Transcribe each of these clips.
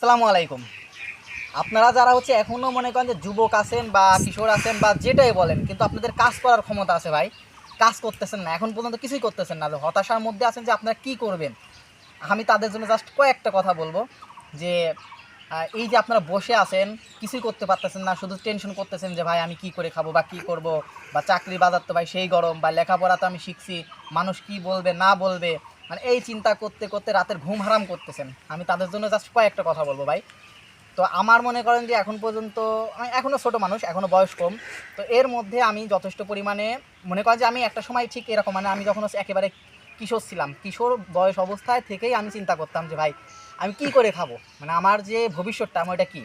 আসসালামু আলাইকুম। আপনারা যারা হচ্ছে এখনও মনে করেন যে যুবক আছেন বা কিশোর আছেন বা যেটাই বলেন, কিন্তু আপনাদের কাজ করার ক্ষমতা আছে ভাই, কাজ করতেছেন না। এখন পর্যন্ত কিছুই করতেছেন না। হতাশার মধ্যে আছেন যে আপনারা কি করবেন? আমি তাদের জন্য জাস্ট কয়েকটা কথা বলব যে এই যে আপনারা বসে আছেন, কিছুই করতে পারতেছেন না, শুধু টেনশন করতেছেন যে ভাই আমি কি করে খাব বা কি করব বা চাকরি বাজার তো ভাই সেই গরম বা লেখাপড়া তো আমি শিখছি, মানুষ কি বলবে, না বলবে মানে এই চিন্তা করতে করতে রাতের ঘুম হারাম করতেছেন। আমি তাদের জন্য জাস্ট কয়েকটা কথা বলব ভাই। তো আমার মনে করেন যে এখন পর্যন্ত, আমি এখনও ছোটো মানুষ এখনও বয়স কম। তো এর মধ্যে আমি যথেষ্ট পরিমাণে, মনে করেন যে আমি একটা সময় ঠিক এরকম মানে আমি যখন একেবারে কিশোর ছিলাম, কিশোর বয়স অবস্থায় থেকেই আমি চিন্তা করতাম যে ভাই, আমি কি করে খাব? মানে আমার যে ভবিষ্যৎটা, আমার এটা কী?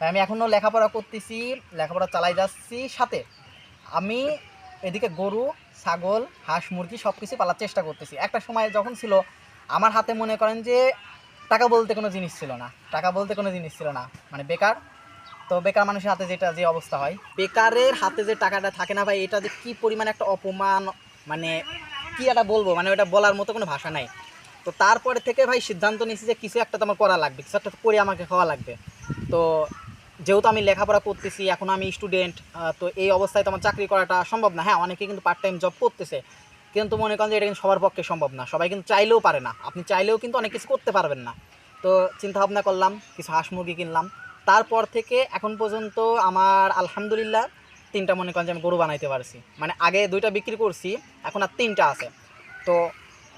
আমি এখনও লেখাপড়া করতেছি, লেখাপড়া চালাই যাচ্ছি সাথে। আমি এদিকে গরু ছাগল, হাঁস, মুরগি সব কিছু পালার চেষ্টা করতেছি। একটা সময় যখন ছিল, আমার হাতে মনে করেন যে টাকা বলতে কোনো জিনিস ছিল না। টাকা বলতে কোনো জিনিস ছিল না। মানে বেকার। তো বেকার মানুষের হাতে যেটা, যে অবস্থা হয়। বেকারের হাতে যে টাকাটা থাকে না ভাই, এটা যে কী পরিমাণে একটা অপমান মানে কি একটা বলব? মানে ওটা বলার মতো কোনো ভাষা নাই। তো তারপরে থেকে ভাই সিদ্ধান্ত নিয়েছি যে কিছু একটা তো আমার করা লাগবে, কিছু একটা করে আমাকে খাওয়া লাগবে। তো যেহেতু আমি লেখাপড়া করতেছি, এখন আমি স্টুডেন্ট তো এই অবস্থায় তো আমার চাকরি করাটা সম্ভব না। হ্যাঁ অনেকে কিন্তু পার্ট টাইম জব করতেছে, কিন্তু মনে করেন যে এটা কিন্তু সবার পক্ষে সম্ভব না। সবাই কিন্তু চাইলেও পারে না। আপনি চাইলেও কিন্তু অনেক কিছু করতে পারবেন না। তো চিন্তা ভাবনা করলাম, কিছু হাঁস মুরগি কিনলাম। তারপর থেকে এখন পর্যন্ত আমার আলহামদুলিল্লাহ তিনটা মনে করেন যে আমি গরু বানাইতে পারছি। মানে আগে দুইটা বিক্রি করছি, এখন আর তিনটা আছে। তো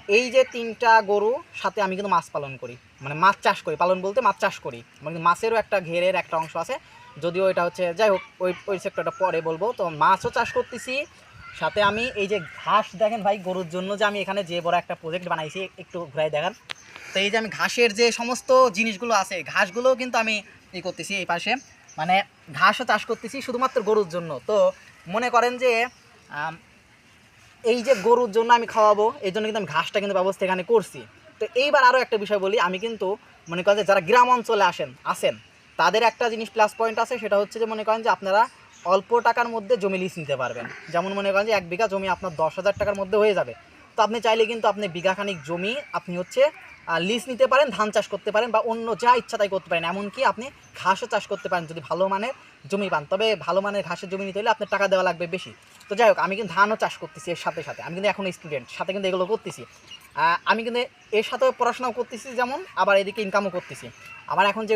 এই যে তিনটা গরু সাথে আমি কিন্তু মাছ পালন করি। মানে মাছ চাষ করি, পালন বলতে মাছ চাষ করি। মানে মাছেরও একটা ঘেরের একটা অংশ আছে। যদিও এটা হচ্ছে, যাই হোক, ওই ওই সেক্টরটা পরে বলব। তো মাছও চাষ করতেছি। সাথে আমি এই যে ঘাস দেখেন ভাই, গরুর জন্য যে আমি এখানে যে বড় একটা প্রজেক্ট বানাইছি, একটু ঘুরাই দেখান। তো এই যে আমি ঘাসের যে সমস্ত জিনিসগুলো আছে, ঘাসগুলোও কিন্তু আমি ই করতেছি এই পাশে। মানে ঘাসও চাষ করতেছি, শুধুমাত্র গরুর জন্য। তো মনে করেন যে এই যে গরুর জন্য আমি খাওয়াবো, এই জন্য কিন্তু আমি ঘাসটা কিন্তু ব্যবস্থা এখানে করছি। তো এইবার আরও একটা বিষয় বলি, আমি কিন্তু মনে করেন যে যারা গ্রাম অঞ্চলে আসেন আসেন, তাদের একটা জিনিস প্লাস পয়েন্ট আছে, সেটা হচ্ছে যে মনে করেন যে আপনারা অল্প টাকার মধ্যে জমি লিজ নিতে পারবেন। যেমন মনে করেন যে এক বিঘা জমি আপনার দশ হাজার টাকার মধ্যে হয়ে যাবে। তো আপনি চাইলে কিন্তু আপনি বিঘাখানিক জমি আপনি হচ্ছে লিজ নিতে পারেন, ধান চাষ করতে পারেন বা অন্য যা ইচ্ছা তাই করতে পারেন। এমনকি আপনি ঘাসও চাষ করতে পারেন যদি ভালো মানের জমি পান। তবে ভালো মানের ঘাসের জমি নিতে হলে আপনার টাকা দেওয়া লাগবে বেশি। তো যাই হোক, আমি কিন্তু ধানও চাষ করতেছি এর সাথে সাথে। আমি কিন্তু এখন স্টুডেন্ট সাথে কিন্তু এগুলো করতেছি। আমি কিন্তু এর সাথে পড়াশোনাও করতেছি যেমন, আবার এদিকে ইনকামও করতেছি। আমার এখন যে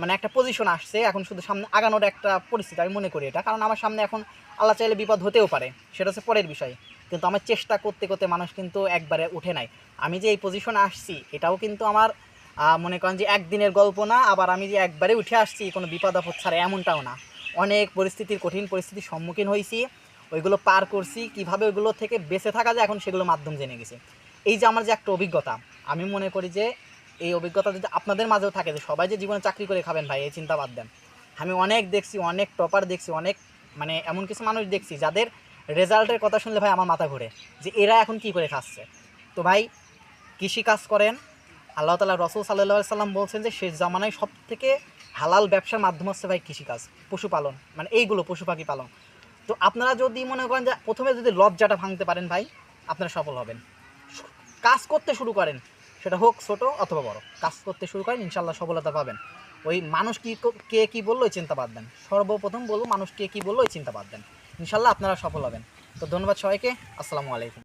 মানে একটা পজিশন আসছে, এখন শুধু সামনে আগানোর একটা পরিস্থিতি আমি মনে করি এটা। কারণ আমার সামনে এখন আল্লাহ চাইলে বিপদ হতেও পারে, সেটা হচ্ছে পরের বিষয়। কিন্তু আমার চেষ্টা করতে করতে মানুষ কিন্তু একবারে উঠে নাই। আমি যে এই পজিশনে আসছি, এটাও কিন্তু আমার মনে করেন যে একদিনের গল্প না, আবার আমি যে একবারে উঠে আসছি, কোনো বিপদ আপদ ছাড়া এমনটাও না। অনেক পরিস্থিতির কঠিন পরিস্থিতির সম্মুখীন হয়েছি, ওইগুলো পার করছি, কীভাবে ওইগুলো থেকে বেঁচে থাকা যায় এখন সেগুলো মাধ্যম জেনে গেছি। এই যে আমার যে একটা অভিজ্ঞতা, আমি মনে করি যে এই অভিজ্ঞতা যদি আপনাদের মাঝেও থাকে যে সবাই যে জীবনে চাকরি করে খাবেন ভাই, এই চিন্তা বাদ দেন। আমি অনেক দেখছি, অনেক টপার দেখছি, অনেক মানে এমন কিছু মানুষ দেখছি যাদের রেজাল্টের কথা শুনলে ভাই আমার মাথা ঘুরে, যে এরা এখন কি করে খাচ্ছে? তো ভাই কৃষি কাজ করেন, আল্লাহ তালা রসুল সাল্লাহ সাল্লাম বলছেন যে শেষ জামানায় সব থেকে হালাল ব্যবসার মাধ্যম হচ্ছে ভাই কৃষিকাজ, পশুপালন মানে এইগুলো পশু পাখি পালন। তো আপনারা যদি মনে করেন যে প্রথমে যদি লজ্জাটা ভাঙতে পারেন ভাই, আপনারা সফল হবেন। কাজ করতে শুরু করেন, সেটা হোক ছোট অথবা বড়, কাজ করতে শুরু করেন ইনশাল্লাহ সফলতা পাবেন। ওই মানুষ কি ক- কে বলল চিন্তা দেন। সর্বপ্রথম বলব মানুষ কে কী বলল চিন্তা দেন। ইনশাল্লাহ আপনারা সফল হবেন। তো ধন্যবাদ সবাইকে। আসসালামু আলাইকুম।